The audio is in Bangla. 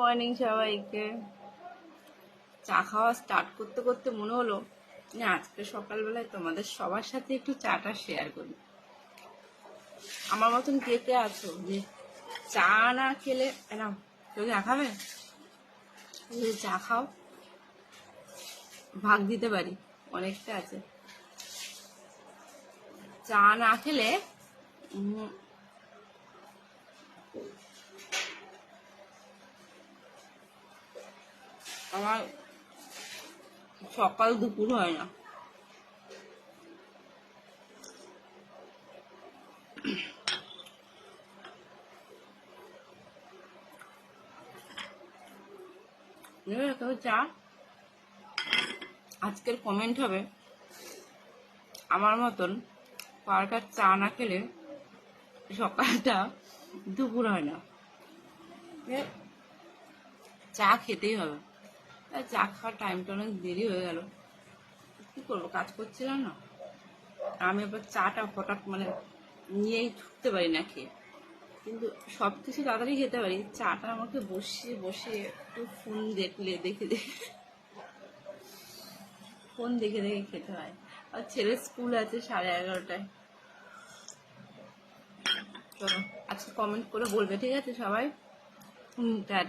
মর্নিং সবাইকে। চা খাওয়া স্টার্ট করতে করতে মনে হলো, না, আজকে সকালবেলায় তোমাদের সবার সাথে একটু চাটা শেয়ার করি। আমার মতন কে কে আছো? যে চা না খেলে না কেউ চা খাবে? চা খাও, ভাগ দিতে পারি, অনেকটা আছে। চা না খেলে আমার সকাল দুপুর হয় না। চা। আজকের কমেন্ট হবে, আমার মতন কার কার চা না খেলে সকালটা দুপুর হয় না। চা খেতেই হবে। আর চা খাওয়ার টাইমটা অনেক দেরি হয়ে গেল। কি করব, কাজ করছিলাম না? আমি আবার চাটা হঠাৎ মানে নিয়েই ঢুকতে পারি না খেয়ে। কিন্তু সব কিছু তাড়াতাড়ি খেতে পারি। চাটা আমাকে বসিয়ে বসে একটু ফোন দেখলে, দেখে দেখে। ফোন দেখে দেখে খেতে হয়। আর ছেলের স্কুল আছে সাড়ে এগারোটায়। চলো, আজকে কমেন্ট করে বলবে, ঠিক আছে সবাই? হুম, টাটা।